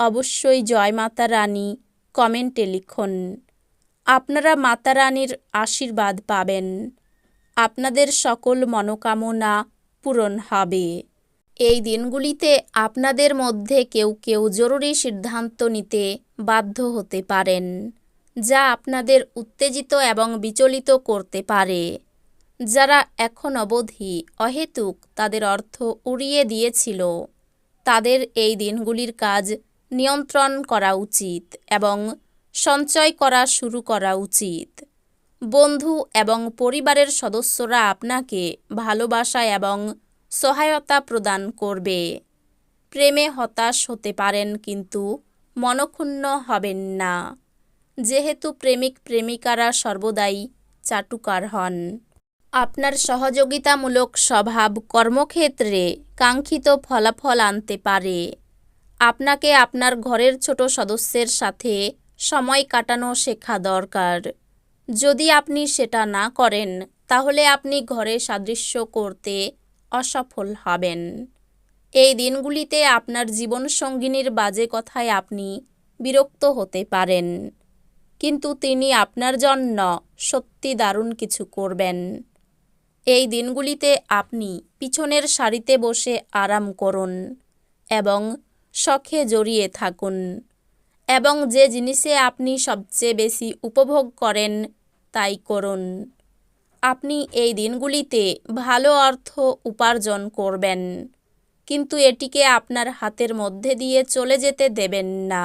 অবশ্যই জয় মাতা রানী, কমেন্টে লিখুন। আপনারা মাতা রানীর আশীর্বাদ পাবেন। আপনাদের সকল মনোকামনা পূরণ হবে। এই দিনগুলিতে আপনাদের মধ্যে কেউ কেউ জরুরি সিদ্ধান্ত নিতে বাধ্য হতে পারেন, যা আপনাদের উত্তেজিত এবং বিচলিত করতে পারে। যারা এখন অবধি অহেতুক তাদের অর্থ উড়িয়ে দিয়েছিল, তাদের এই দিনগুলির কাজ নিয়ন্ত্রণ করা উচিত এবং সঞ্চয় করা শুরু করা উচিত। বন্ধু এবং পরিবারের সদস্যরা আপনাকে ভালোবাসা এবং সহায়তা প্রদান করবে। প্রেমে হতাশ হতে পারেন কিন্তু মনক্ষুণ্ণ হবেন না। যেহেতু প্রেমিক প্রেমিকারা সর্বদাই চাটুকার হন। আপনার সহযোগিতামূলক স্বভাব কর্মক্ষেত্রে কাঙ্ক্ষিত ফলাফল আনতে পারে। আপনাকে আপনার ঘরের ছোট সদস্যের সাথে সময় কাটানো শেখা দরকার। যদি আপনি সেটা না করেন, তাহলে আপনি ঘরে সাদৃশ্য করতে অসফল হবেন। এই দিনগুলিতে আপনার জীবনসঙ্গিনীর বাজে কথায় আপনি বিরক্ত হতে পারেন। কিন্তু তিনি আপনার জন্য সত্যি দারুণ কিছু করবেন। এই দিনগুলিতে আপনি পিছনের সারিতে বসে আরাম করুন এবং শখে জড়িয়ে থাকুন এবং যে জিনিসে আপনি সবচেয়ে বেশি উপভোগ করেন তাই করুন। আপনি এই দিনগুলিতে ভালো অর্থ উপার্জন করবেন, কিন্তু এটিকে আপনার হাতের মধ্যে দিয়ে চলে যেতে দেবেন না।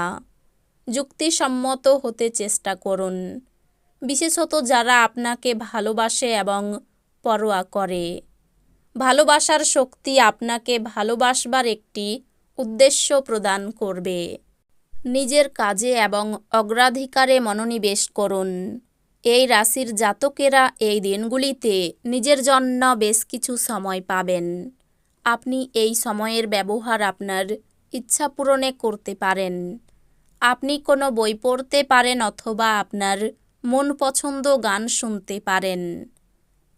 যুক্তিসম্মত হতে চেষ্টা করুন, বিশেষত যারা আপনাকে ভালোবাসে এবং পরোয়া করে। ভালোবাসার শক্তি আপনাকে ভালোবাসবার একটি উদ্দেশ্য প্রদান করবে। নিজের কাজে এবং অগ্রাধিকারে মনোনিবেশ করুন। এই রাশির জাতকেরা এই দিনগুলিতে নিজের জন্য বেশ কিছু সময় পাবেন। আপনি এই সময়ের ব্যবহার আপনার ইচ্ছা পূরণে করতে পারেন। আপনি কোনো বই পড়তে পারেন অথবা আপনার মন পছন্দ গান শুনতে পারেন।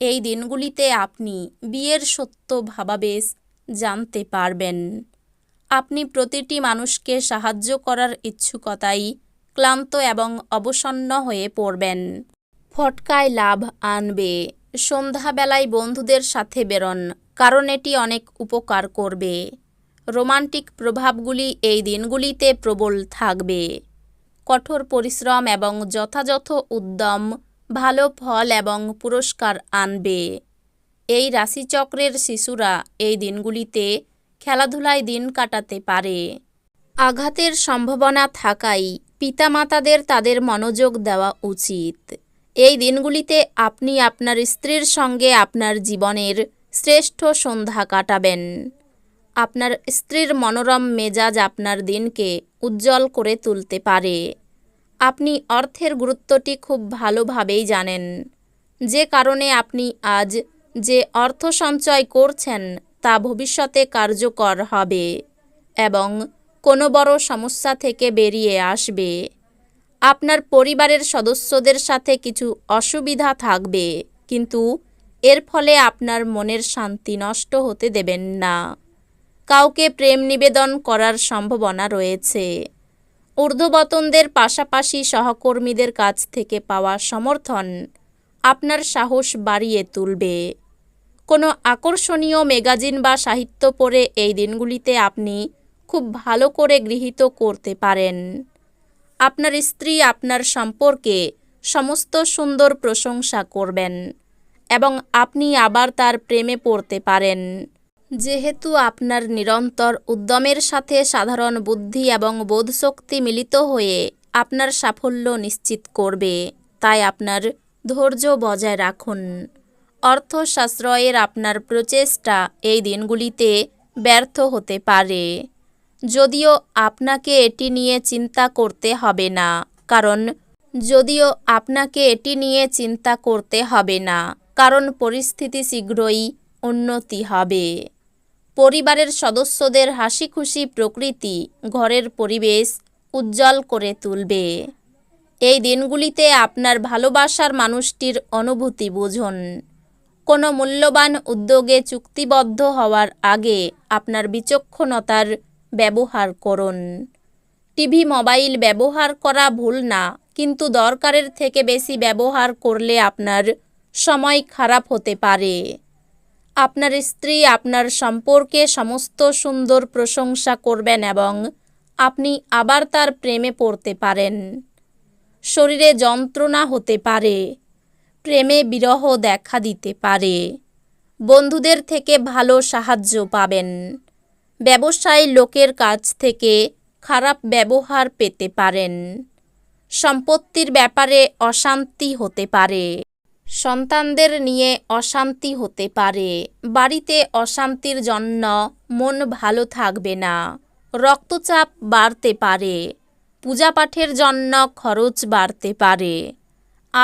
এই দিনগুলিতে আপনি বিয়ের সত্য ভাবাবেশ জানতে পারবেন। আপনি প্রতিটি মানুষকে সাহায্য করার ইচ্ছুকতাই ক্লান্ত এবং অবসন্ন হয়ে পড়বেন। ফটকায় লাভ আনবে। সন্ধ্যাবেলায় বন্ধুদের সাথে বেরোন, কারণ এটি অনেক উপকার করবে। রোমান্টিক প্রভাবগুলি এই দিনগুলিতে প্রবল থাকবে। কঠোর পরিশ্রম এবং যথাযথ উদ্যম ভালো ফল এবং পুরস্কার আনবে। এই রাশিচক্রের শিশুরা এই দিনগুলিতে খেলাধুলায় দিন কাটাতে পারে। আঘাতের সম্ভাবনা থাকাই পিতামাতাদের তাদের মনোযোগ দেওয়া উচিত। এই দিনগুলিতে আপনি আপনার স্ত্রীর সঙ্গে আপনার জীবনের শ্রেষ্ঠ সন্ধ্যা কাটাবেন। আপনার স্ত্রীর মনোরম মেজাজ আপনার দিনকে উজ্জ্বল করে তুলতে পারে। আপনি অর্থের গুরুত্বটি খুব ভালোভাবেই জানেন। যে কারণে আপনি আজ যে অর্থ সঞ্চয় করছেন তা ভবিষ্যতে কার্যকর হবে এবং কোনো বড় সমস্যা থেকে বেরিয়ে আসবে। আপনার পরিবারের সদস্যদের সাথে কিছু অসুবিধা থাকবে, কিন্তু এর ফলে আপনার মনের শান্তি নষ্ট হতে দেবেন না। কাউকে প্রেম নিবেদন করার সম্ভাবনা রয়েছে। ঊর্ধ্ববতনদের পাশাপাশি সহকর্মীদের কাছ থেকে পাওয়া সমর্থন আপনার সাহস বাড়িয়ে তুলবে। কোনো আকর্ষণীয় ম্যাগাজিন বা সাহিত্য পড়ে এই দিনগুলিতে আপনি খুব ভালো করে গৃহীত করতে পারেন। আপনার স্ত্রী আপনার সম্পর্কে সমস্ত সুন্দর প্রশংসা করবেন এবং আপনি আবার তার প্রেমে পড়তে পারেন। যেহেতু আপনার নিরন্তর উদ্যমের সাথে সাধারণ বুদ্ধি এবং বোধশক্তি মিলিত হয়ে আপনার সাফল্য নিশ্চিত করবে, তাই আপনার ধৈর্য বজায় রাখুন। অর্থ সাশ্রয়ের আপনার প্রচেষ্টা এই দিনগুলিতে ব্যর্থ হতে পারে। যদিও আপনাকে এটি নিয়ে চিন্তা করতে হবে না, কারণ যদিও আপনাকে এটি নিয়ে চিন্তা করতে হবে না, কারণ পরিস্থিতি শীঘ্রই উন্নতি হবে। পরিবারের সদস্যদের হাসি খুশি প্রকৃতি ঘরের পরিবেশ উজ্জ্বল করে তুলবে। এই দিনগুলিতে আপনার ভালোবাসার মানুষটির অনুভূতি বুঝুন। কোনো মূল্যবান উদ্যোগে চুক্তিবদ্ধ হওয়ার আগে আপনার বিচক্ষণতার ব্যবহার করুন। টিভি মোবাইল ব্যবহার করা ভুল না, কিন্তু দরকারের থেকে বেশি ব্যবহার করলে আপনার সময় খারাপ হতে পারে। আপনার স্ত্রী আপনার সম্পর্কে সমস্ত সুন্দর প্রশংসা করবেন এবং আপনি আবার তার প্রেমে পড়তে পারেন। শরীরে যন্ত্রণা হতে পারে। প্রেমে বিরহ দেখা দিতে পারে। বন্ধুদের থেকে ভালো সাহায্য পাবেন। ব্যবসায় লোকের কাছ থেকে খারাপ ব্যবহার পেতে পারেন। সম্পত্তির ব্যাপারে অশান্তি হতে পারে। সন্তানদের নিয়ে অশান্তি হতে পারে। বাড়িতে অশান্তির জন্য মন ভালো থাকবে না। রক্তচাপ বাড়তে পারে। পূজাপাঠের জন্য খরচ বাড়তে পারে।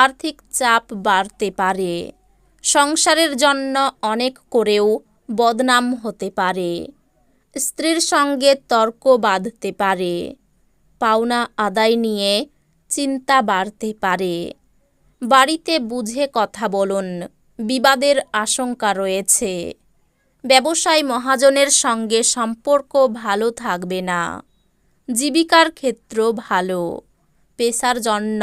আর্থিক চাপ বাড়তে পারে। সংসারের জন্য অনেক করেও বদনাম হতে পারে। স্ত্রীর সঙ্গে তর্ক বাঁধতে পারে। পাওনা আদায় নিয়ে চিন্তা বাড়তে পারে। বাড়িতে বুঝে কথা বলুন, বিবাদের আশঙ্কা রয়েছে। ব্যবসায় মহাজনের সঙ্গে সম্পর্ক ভালো থাকবে না। জীবিকার ক্ষেত্র ভালো। পেশার জন্য